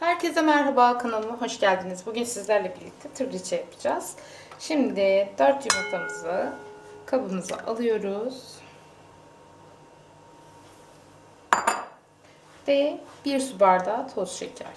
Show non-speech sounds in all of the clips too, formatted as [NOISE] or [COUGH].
Herkese merhaba kanalıma hoş geldiniz. Bugün sizlerle birlikte trileçe yapacağız. Şimdi 4 yumurtamızı kabımıza alıyoruz. Ve 1 su bardağı toz şeker.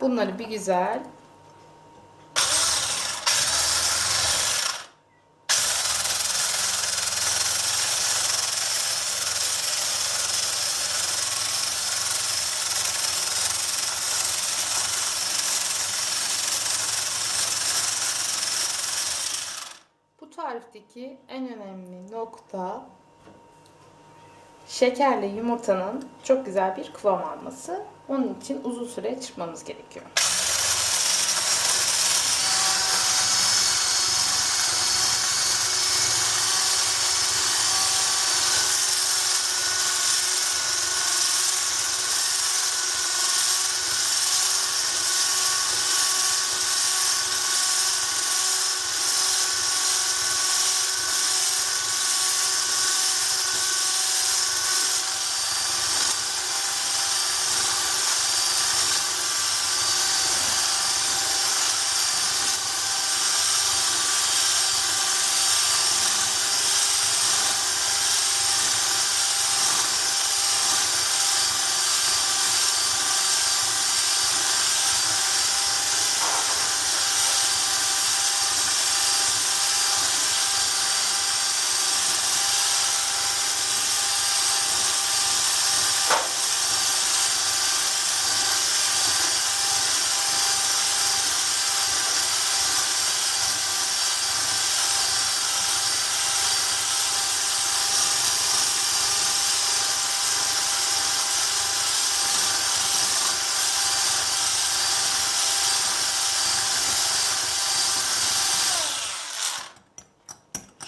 Bunları bir güzel Bu tarifteki en nokta şekerle yumurtanın çok güzel bir kıvam alması. Onun için uzun süre çırpmamız gerekiyor.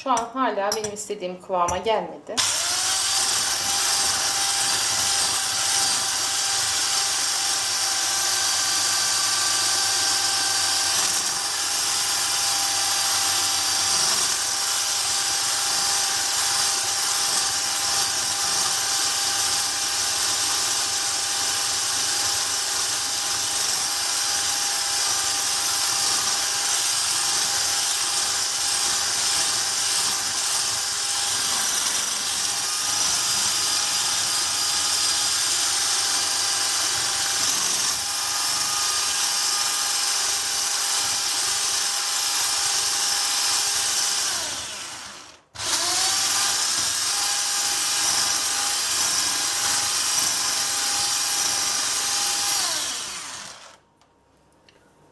Şu an hala benim istediğim kıvama gelmedi.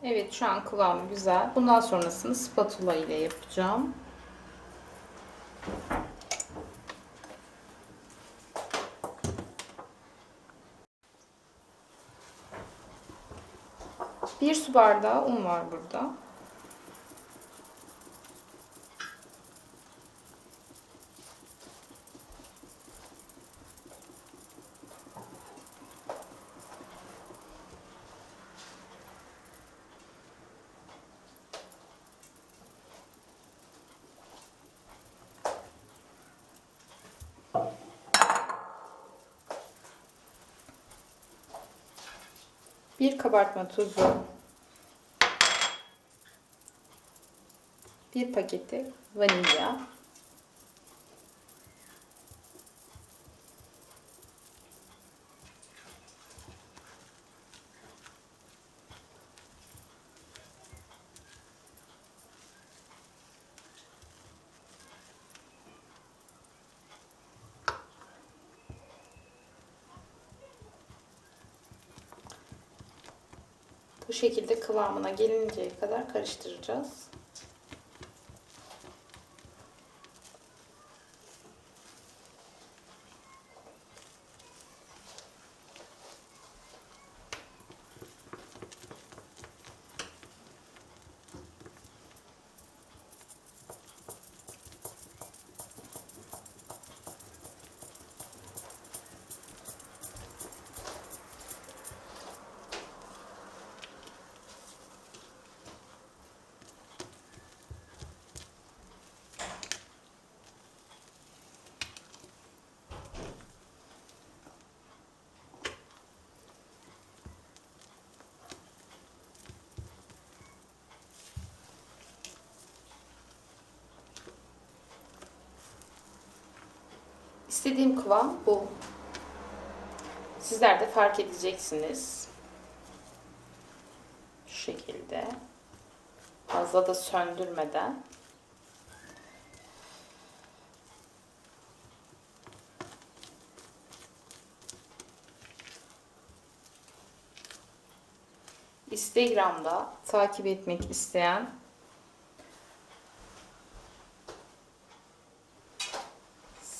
Evet şu an kıvamı güzel. Bundan sonrasını spatula ile yapacağım. Bir su bardağı un var burada. Bir kabartma tuzu. Bir paketi vanilya. Bu şekilde kıvamına gelinceye kadar karıştıracağız. İstediğim kıvam bu. Sizler de fark edeceksiniz. Şu şekilde. Fazla da söndürmeden. Instagram'da takip etmek isteyen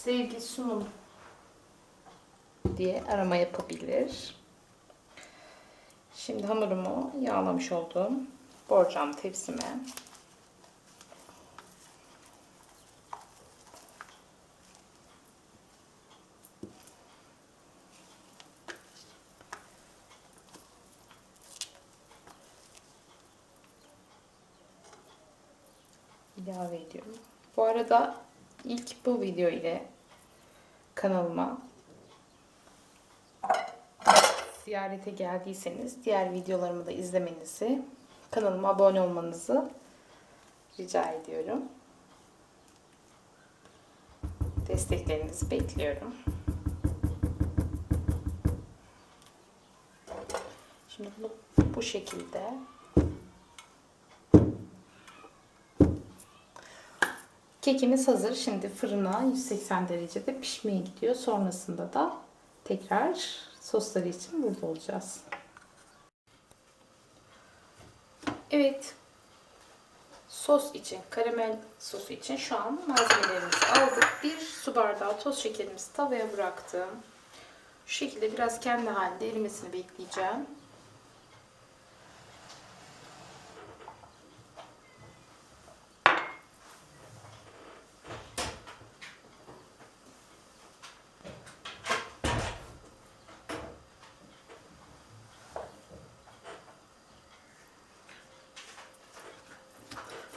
Sevgi Sunum diye arama yapabilir. Şimdi hamurumu yağlamış olduğum borcam tepsime ilave ediyorum. Bu arada ilk bu video ile kanalıma ziyarete geldiyseniz diğer videolarımı da izlemenizi, kanalıma abone olmanızı rica ediyorum. Desteklerinizi bekliyorum. Şimdi bunu bu şekilde Kekimiz hazır. Şimdi fırına 180 derecede pişmeye gidiyor. Sonrasında da tekrar sosları için burada olacağız. Evet. Sos için, karamel sosu için şu an malzemelerimizi aldık. Bir su bardağı toz şekerimizi tavaya bıraktım. Şu şekilde biraz kendi halinde erimesini bekleyeceğim.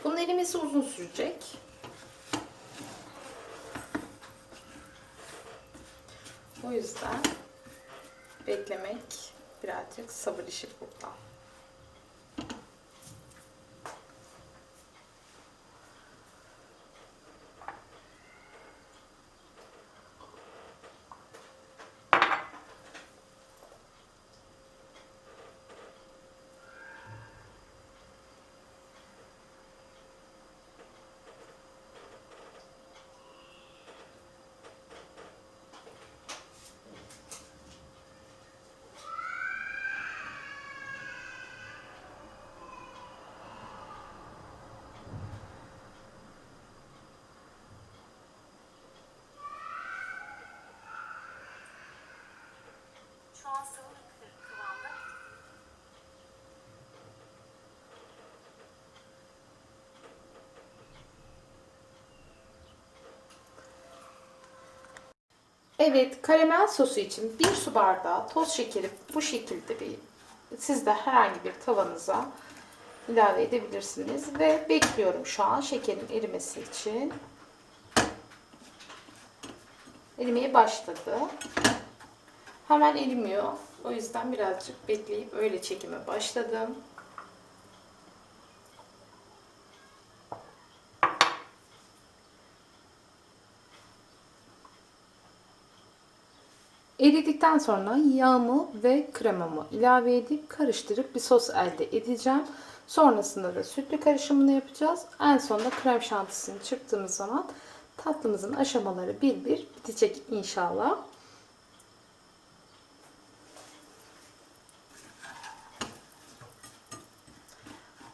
Bunun erimesi uzun sürecek. O yüzden beklemek birazcık sabır işi burada. Şu an sıvı kıvamda. Evet, karamel sosu için bir su bardağı toz şekeri bu şekilde bir siz de herhangi bir tavanıza ilave edebilirsiniz ve bekliyorum şu an şekerin erimesi için. Erimeye başladı. Hemen erimiyor. O yüzden birazcık bekleyip öyle çekime başladım. Eridikten sonra yağımı ve kremamı ilave edip karıştırıp bir sos elde edeceğim. Sonrasında da sütlü karışımını yapacağız. En sonunda krem şantisini çıktığımız zaman tatlımızın aşamaları bir bir bitecek inşallah.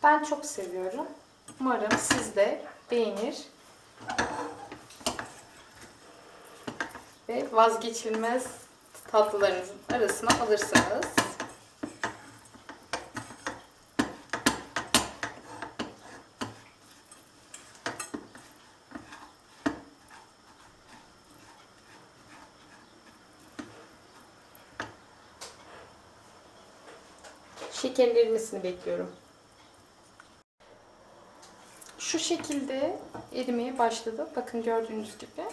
Ben çok seviyorum. Umarım siz de beğenir ve vazgeçilmez tatlılarınızın arasına alırsınız. Şekerin erimesini bekliyorum. Şu şekilde erimeye başladı. Bakın gördüğünüz gibi.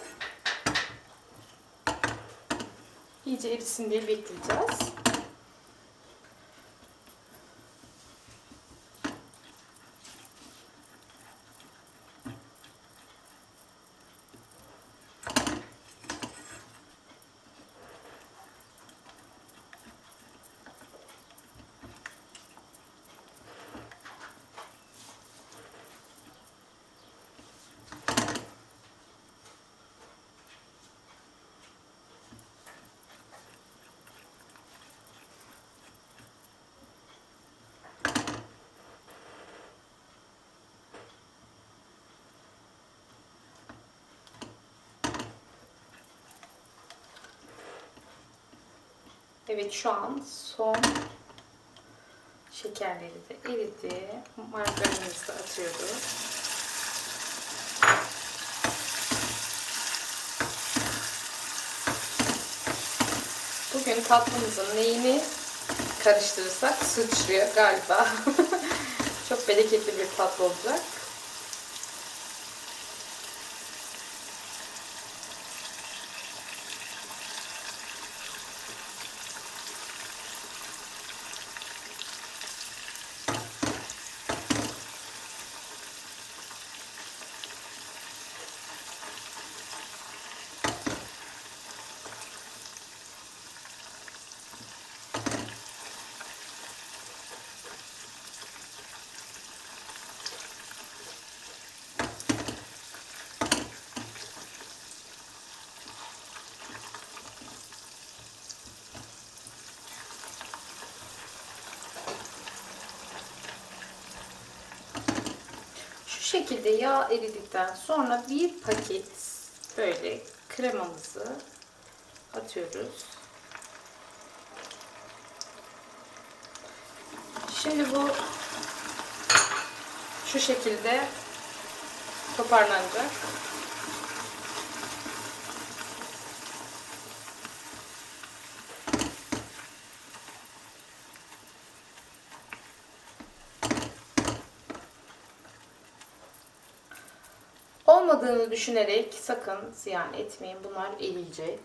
İyice erisin diye bekleyeceğiz. Evet şu an son şekerleri de eridi. Margarinimizi de atıyoruz. Bugün tatlımızın neyini karıştırırsak sıçrıyor galiba. [LAUGHS] Çok bereketli bir tatlı olacak. Şekilde yağ eridikten sonra bir paket böyle kremamızı atıyoruz. Şimdi bu şu şekilde toparlanacak. Olmadığını düşünerek sakın ziyan etmeyin. Bunlar eriyecek.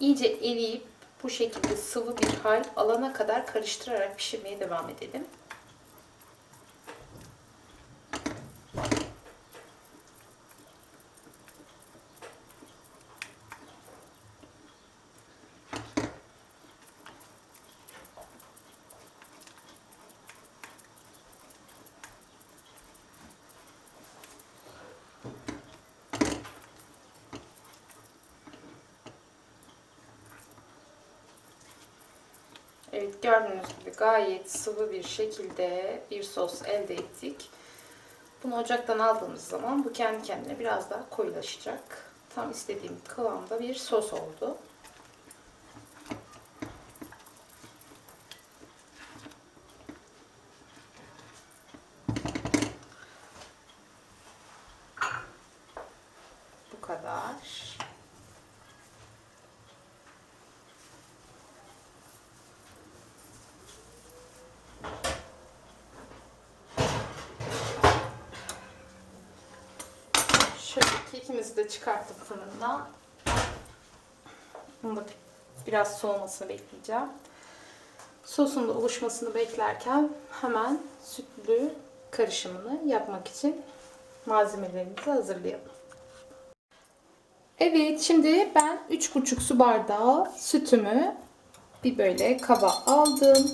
İyice eriyip bu şekilde sıvı bir hal alana kadar karıştırarak pişirmeye devam edelim. Evet gördüğünüz gibi gayet sıvı bir şekilde bir sos elde ettik. Bunu ocaktan aldığımız zaman bu kendi kendine biraz daha koyulaşacak. Tam istediğim kıvamda bir sos oldu. Bu kadar. Şöyle kekimizi de çıkarttım fırından. Bunu da biraz soğumasını bekleyeceğim. Sosun da oluşmasını beklerken hemen sütlü karışımını yapmak için malzemelerimizi hazırlayalım. Evet şimdi ben 3,5 su bardağı sütümü bir böyle kaba aldım.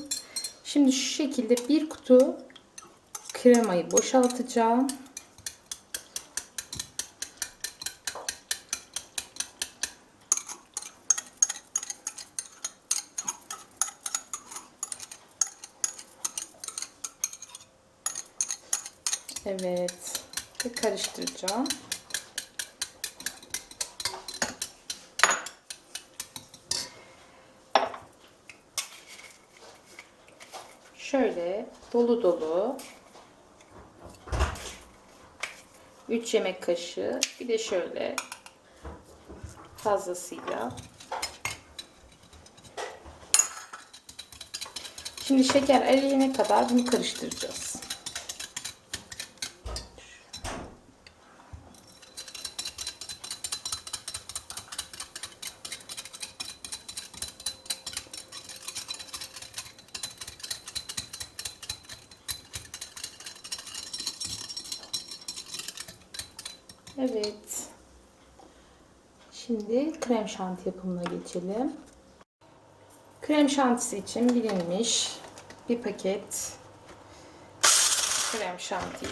Şimdi şu şekilde bir kutu kremayı boşaltacağım. Evet. Ve karıştıracağım. Şöyle dolu dolu 3 yemek kaşığı bir de şöyle fazlasıyla Şimdi şeker eriyene kadar bunu karıştıracağız. Evet. Şimdi krem şanti yapımına geçelim. Krem şantisi için bilinmiş bir paket krem şantiyi.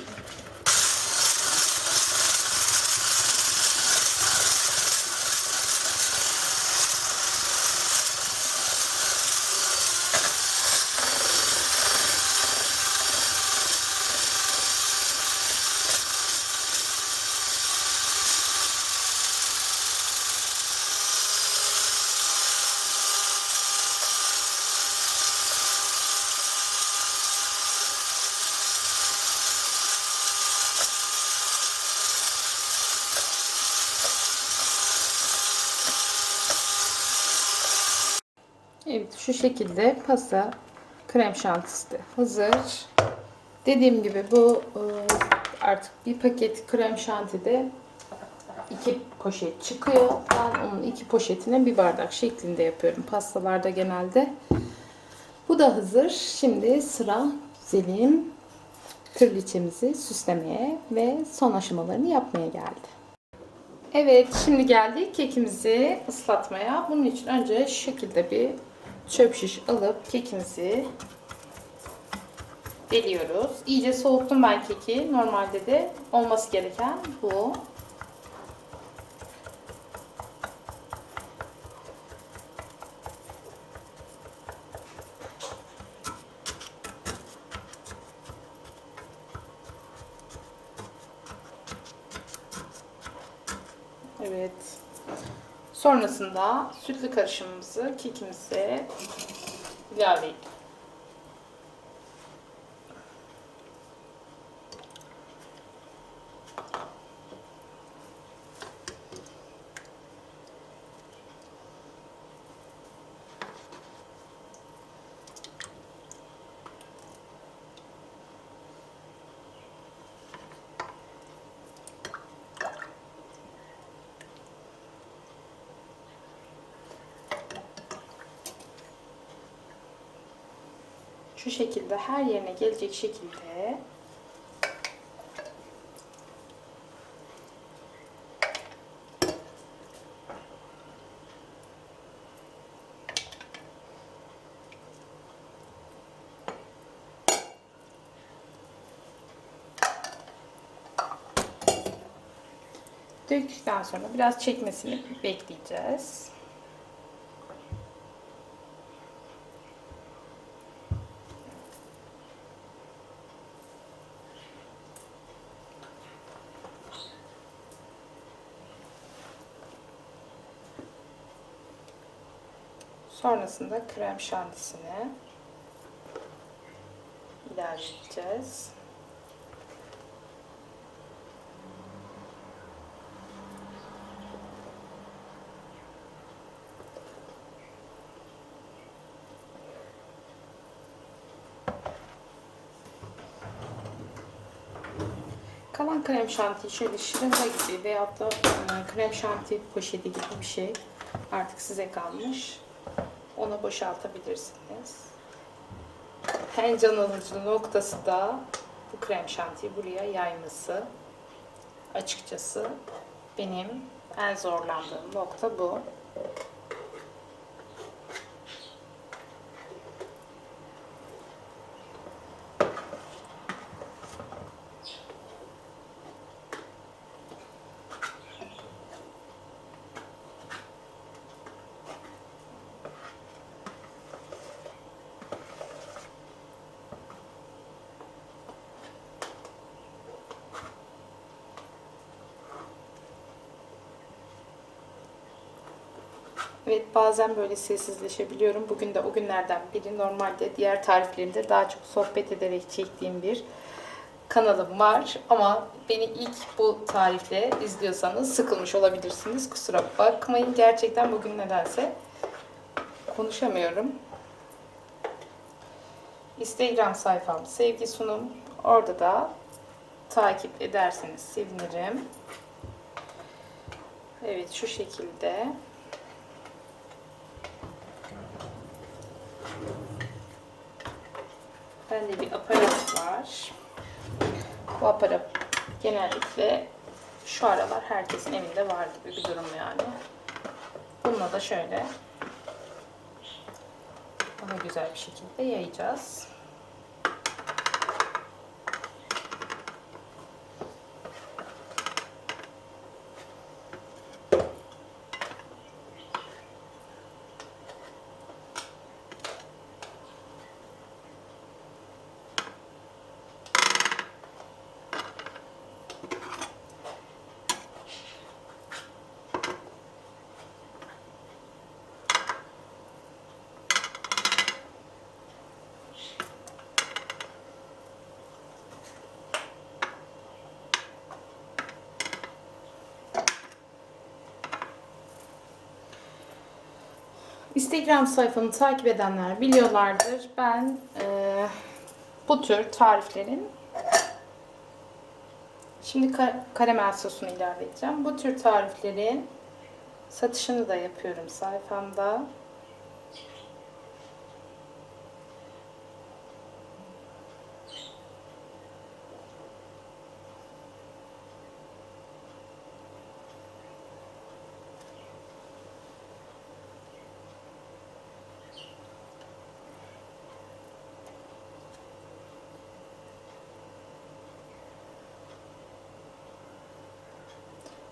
Evet şu şekilde pasta krem şantisi de hazır. Dediğim gibi bu e, artık bir paket krem şantide iki poşet çıkıyor. Ben onun iki poşetine bir bardak şeklinde yapıyorum pastalarda genelde. Bu da hazır. Şimdi sıra güzelim kraliçemizi süslemeye ve son aşamalarını yapmaya geldi. Evet, şimdi geldik kekimizi ıslatmaya. Bunun için önce şu şekilde bir çöp şiş alıp kekimizi deliyoruz. İyice soğuttum ben keki. Normalde de olması gereken bu. Evet. Sonrasında sütlü karışımımızı kekimize ilave edelim. Şu şekilde her yerine gelecek şekilde döktükten sonra biraz çekmesini bekleyeceğiz. Sonrasında krem şantisini ilave edeceğiz. Kalan krem şantiyi şöyle şırınga gibi veyahut da e, krem şanti poşeti gibi bir şey artık size kalmış. Ona boşaltabilirsiniz. En can alıcı noktası da bu krem şantiyi buraya yayması. Açıkçası benim en zorlandığım nokta bu. Evet bazen böyle sessizleşebiliyorum. Bugün de o günlerden biri. Normalde diğer tariflerimde daha çok sohbet ederek çektiğim bir kanalım var. Ama beni ilk bu tarifle izliyorsanız sıkılmış olabilirsiniz. Kusura bakmayın. Gerçekten bugün nedense konuşamıyorum. Instagram sayfam Sevgi Sunum. Orada da takip ederseniz sevinirim. Evet şu şekilde. Bende bir aparat var. Bu aparat genellikle şu aralar herkesin evinde var gibi bir durum yani. Bununla da şöyle daha güzel bir şekilde yayacağız. Instagram sayfamı takip edenler biliyorlardır. Ben eee, bu tür tariflerin şimdi ka- karamel sosunu ilave edeceğim. Bu tür tariflerin satışını da yapıyorum sayfamda.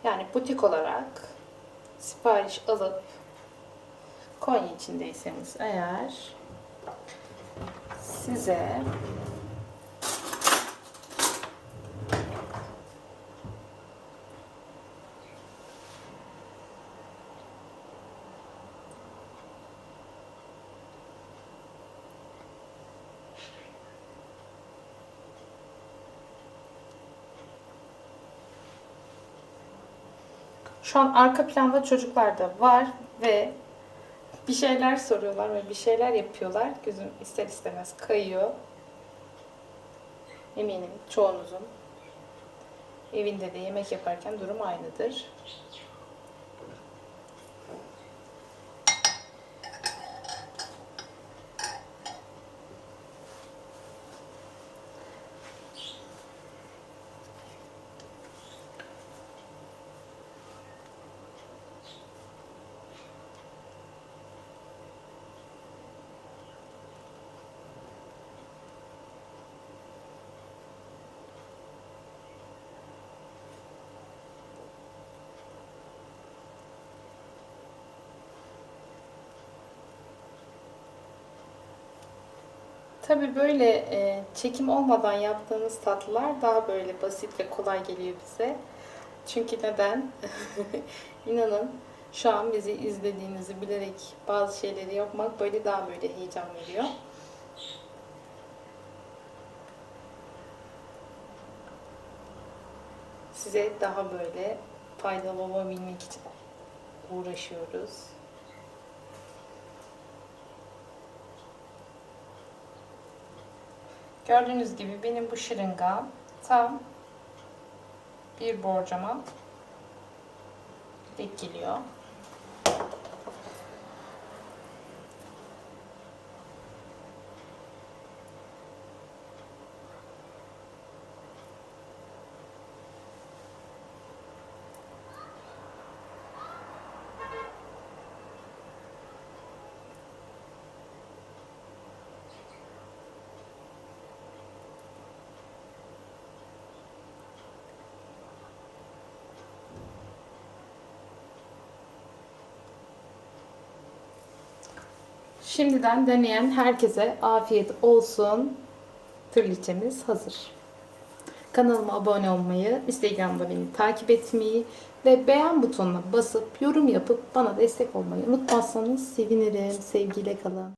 Yani butik olarak sipariş alıp Konya içindeyseniz eğer size Şu an arka planda çocuklar da var ve bir şeyler soruyorlar ve bir şeyler yapıyorlar. Gözüm ister istemez kayıyor. Eminim çoğunuzun evinde de yemek yaparken durum aynıdır. Tabii böyle e, çekim olmadan yaptığımız tatlılar daha böyle basit ve kolay geliyor bize. Çünkü neden? [LAUGHS] İnanın şu an bizi izlediğinizi bilerek bazı şeyleri yapmak böyle daha böyle heyecan veriyor. Size daha böyle faydalı olabilmek için uğraşıyoruz. Gördüğünüz gibi benim bu şırıngam tam bir borcama denk geliyor. Şimdiden deneyen herkese afiyet olsun. Tırliçemiz hazır. Kanalıma abone olmayı, Instagram'da beni takip etmeyi ve beğen butonuna basıp yorum yapıp bana destek olmayı unutmazsanız sevinirim. Sevgiyle kalın.